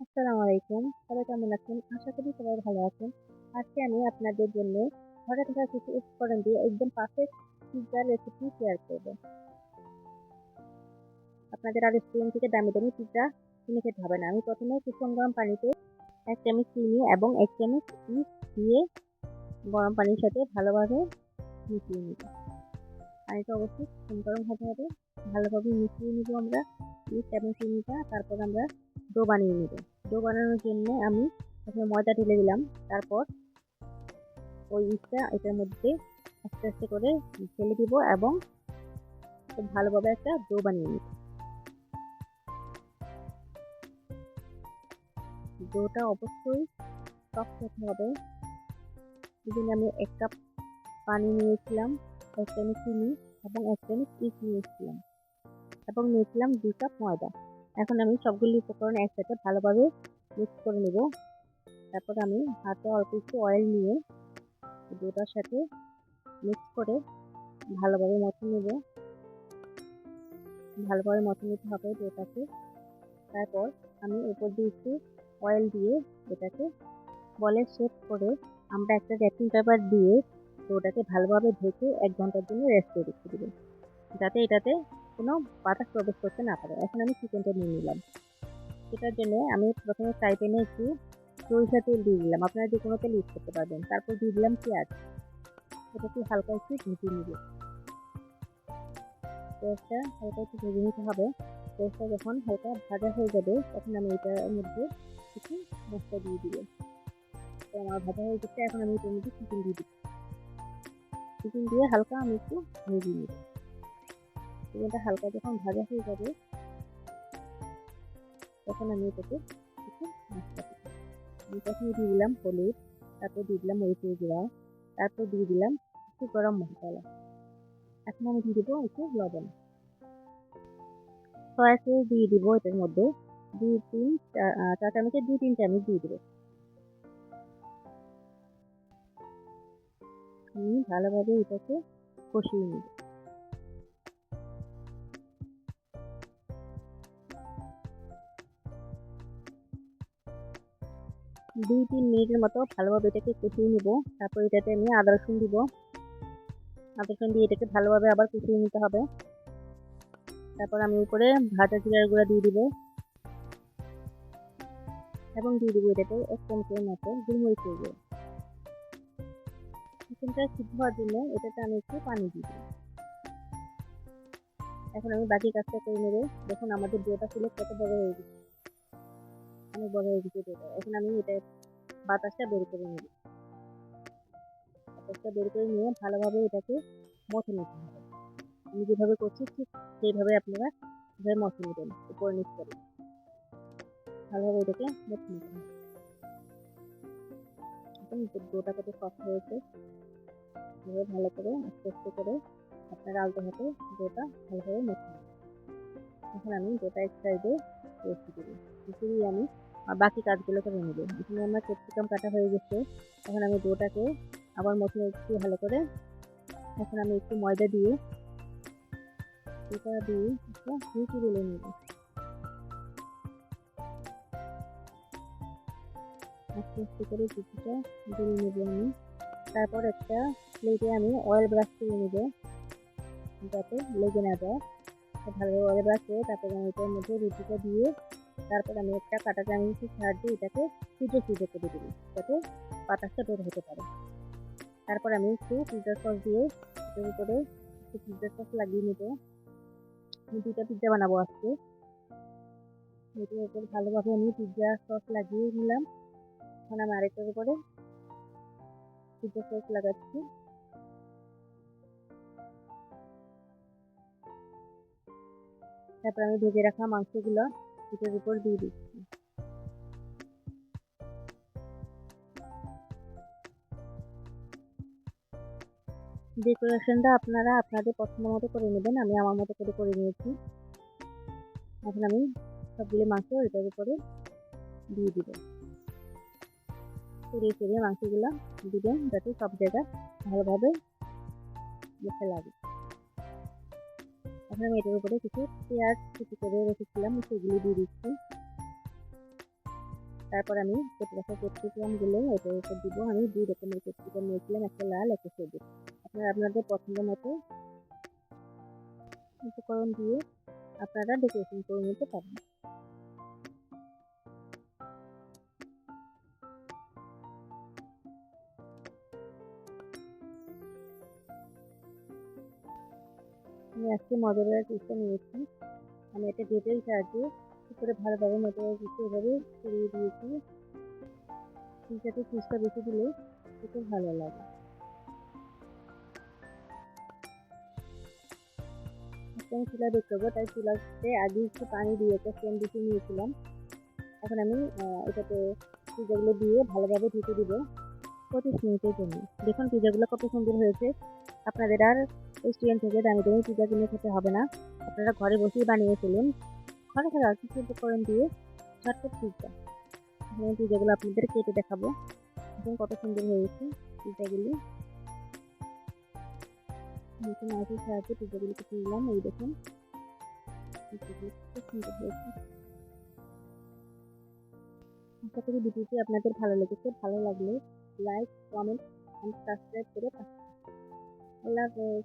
আসসালামু আলাইকুম। সবাই কেমন আছেন? আশা করি সবাই ভালো আছেন। আজকে আমি আপনাদের জন্য ঘরে থাকা কিছু উপকরণ দিয়ে একদম পারফেক্ট পিৎজার রেসিপি শেয়ার করব। আপনাদের আর রেস্টুরেন্ট থেকে দামি দামি পিৎজা কিনে খেতে হবে না। আমি প্রথমে কুসুম গরম পানিতে এক চামচ চিনি এবং এক চামচ ইস্ট দিয়ে গরম পানির সাথে ভালোভাবে মিশিয়ে নিব। পানিটা অবশ্যই গরম হতে হবে। ভালোভাবে মিশিয়ে নিব আমরা। ইস্ট এবং চিনিটা, তারপর আমরা ডো বানিয়ে নেব। ডো বানানোর জন্য আমি প্রথমে ময়দা ঢেলে দিলাম, তারপর ওই ইস্টটা এটার মধ্যে আস্তে আস্তে করে ঢেলে দিব এবং খুব ভালোভাবে একটা ডো বানিয়ে নিব। ডোটা অবশ্যই সফট হতে হবে। জন্য আমি এক কাপ পানি নিয়েছিলাম, এক চামচ চিনি এবং এক চামচ ইস্ট নিয়েছিলাম। এবং নিয়েছিলাম দুই কাপ ময়দা। এখন আমি সবগুলি উপকরণ একসাথে ভালোভাবে মিক্স করে নেব। তারপর আমি হাতে অল্প একটু অয়েল নিয়ে দুটার সাথে মিক্স করে ভালোভাবে মথে নেব। ভালোভাবে মথে নিতে হবে দুটাকে। তারপর আমি উপর দিয়ে একটু অয়েল দিয়ে এটাকে বলের শেপ করে আমরা একটা র্যাপিং পেপার দিয়ে তো ওটাকে ভালোভাবে ঢেকে এক ঘণ্টার জন্য রেস্ট করে রেখে দেবো। যাতে এটাতে কোনো বাতাস প্রবেশ করতে না পারে। এখন আমি চিকেনটা নিয়ে নিলাম। সেটার জন্য আমি প্রথমে ফ্রাই প্যানে একটু সরিষা তেল দিয়ে দিলাম। আপনারা যে কোনো তেল ইউজ করতে পারবেন। তারপর দিয়ে দিলাম পেঁয়াজ। এটাকে হালকা একটু ভেজে নিব। পেঁয়াজটা হালকা একটু ভেজে নিতে হবে। পেঁয়াজটা যখন হালকা ভাজা হয়ে যাবে, তখন আমি এটার মধ্যে কিছু মশলা দিয়ে দিব। তো আমার ভাজা হয়ে গেছে। এখন আমি এটার মধ্যে চিকেন দিয়ে দিচ্ছি। চিকেন দিয়ে হালকা আমি একটু ভেজে নিব। চিকেনটা হালকা যখন ভাজা হয়ে যাবে, তখন আমি এটাকে কিছু মশলা দিব আমি প্রথমে দিয়ে দিলাম হলুদ, তারপর দিয়ে দিলাম মরিচের গুঁড়া, তারপর দিয়ে দিলাম একটু গরম মশলা। এখন আমি দিয়ে দেবো একটু লবণ। সয়া সস দিয়ে দিব এটার মধ্যে দুই তিন চা চামচের দুই তিন চামচ দিয়ে দেবো। আমি ভালোভাবে এটাকে কষিয়ে নিব। দুই তিন মিনিটের মতো ভালোভাবে এটাকে কষিয়ে নিব। তারপর এটাতে আমি আদা রসুন দিব। আদা রসুন দিয়ে এটাকে ভালোভাবে আবার কষিয়ে নিতে হবে। তারপর আমি উপরে ভাজা জিরার গুঁড়া দিয়ে দিব। এবং দিয়ে দিব এটাতে এক চামচের মতো গুলমরিচের গুঁড়ো চিকেনটা সিদ্ধ হওয়ার জন্য এটাতে আমি একটু পানি দিয়ে দিই এখন আমি বাকি কাজটা করে নেব। দেখুন, আমাদের ডোটা ছিল কত বড় হয়ে গেছে। অনেক বড় হয়ে গেছে ডোটা এখন আমি এটা বাতাসটা বের করে নেব। বাতাসটা বের করে নিয়ে ভালোভাবে এটাকে মথে নিতে হবে। আমি যেভাবে করছি ঠিক সেইভাবে আপনারা এভাবে মথে নেবেন, উপরে নিচ করে। ভালোভাবে এটাকে মথে নিতে হবে। ডোটা কত সফট হয়েছে ভালো করে, আস্তে আস্তে করে আপনারা আলতো হাতে ডোটা ভালোভাবে মেখে এখন আমি ডোটা এক সাইডে রেখে দেবো দিয়ে আমি বাকি কাজগুলো করে নেব। এখানে আমার ক্যাপসিকাম কাটা হয়ে গেছে। এখন আমি ডোটাকে আবার মধ্যে একটু ভালো করে এখন আমি একটু ময়দা দিয়ে এটা দিয়ে একটা রুটি বেলে নেব। আস্তে আস্তে করে রুটিটা বেলে নেব আমি। তারপর একটা প্লেটে আমি অয়েল ব্রাশ করে নেব। যাতে লেগে না যায়। ভালোভাবে অয়েল ব্রাশ করে তারপর আমি এটার মধ্যে রুটিটা দিয়ে তারপর আমি একটা কাটা চামচের সাহায্যে এটাকে সিজে সিজে করে দেবো, যাতে বাতাসটা বের হতে পারে। তারপর আমি একটু পিৎজা সস দিয়ে এটার উপরে একটু সস লাগিয়ে নেব। আমি দুইটা পিৎজা বানাবো আজকে। এটার উপর ভালোভাবে আমি পিৎজা সস লাগিয়ে নিলাম। এখন আমি আরেকটার উপরে পিৎজা সস লাগাচ্ছি। তারপর আমি ভেজে রাখা মাংসগুলো এটার উপর দিয়ে দিচ্ছি। ডেকোরেশনটা আপনারা আপনাদের পছন্দ মতো করে নেবেন, আমি আমার মতো করে করে নিয়েছি। এখন আমি সবগুলো মাংস এটার উপরে দিয়ে দিব। ছড়িয়ে ছড়িয়ে মাংসগুলো দিবেন যাতে সব জায়গায় ভালোভাবে মুখে লাগে। এখন আমি এটার উপরে কিছু পেঁয়াজ কুচি করে রেখেছিলাম সেগুলি দিয়ে দিচ্ছি। তারপর আমি রাখা ক্যাপসিকামগুলো এটার উপর দিব। আমি দুই রকমের ক্যাপসিকাম নিয়েছিলাম, একটা লাল, একটা সবুজ। আপনারা আপনাদের পছন্দ মতো উপকরণ দিয়ে আপনারা ডেকোরেশন করে নিতে পারেন আমি আজকে মজাদার পিসটা নিয়েছি। আমি একটা গেটের সাহায্যে উপরে ভালোভাবে মজাদার পিসটা এভাবে ছড়িয়ে দিয়েছি। পিসাতে পিসটা বেশি দিলে খেতে ভালো লাগে। আমি চুলা দেখতে হবে তাই চুলাতে আগে একটু পানি দিয়ে একটা ফ্যান দিতে নিয়েছিলাম। এখন আমি এটাতে পিজাগুলো দিয়ে ভালোভাবে ঢেকে দিব পঁচিশ মিনিটের জন্য। দেখুন পিজাগুলো কত সুন্দর হয়েছে। আপনাদের আর রেস্টুরেন্ট থেকে দামি দামি পিজা কিনে খেতে হবে না। আপনারা ঘরে বসেই বানিয়ে ফেলুন। ঘরে ঘরে আর কিছু উপকরণ দিয়ে ঝটপট পিজা পিজাগুলো আপনাদের কেটে দেখাবো। দেখুন কত সুন্দর হয়েছে পিজাগুলি দেখুন মাছের সাহায্যে পিজাগুলো কেটে নিলাম। এই দেখুন। খুব সুন্দর হয়েছে আশা করি ভিডিওটি আপনাদের ভালো লেগেছে। ভালো লাগলে লাইক কমেন্ট অ্যান্ড সাবস্ক্রাইব করে পাঠান আল্লাহ হাফেজ।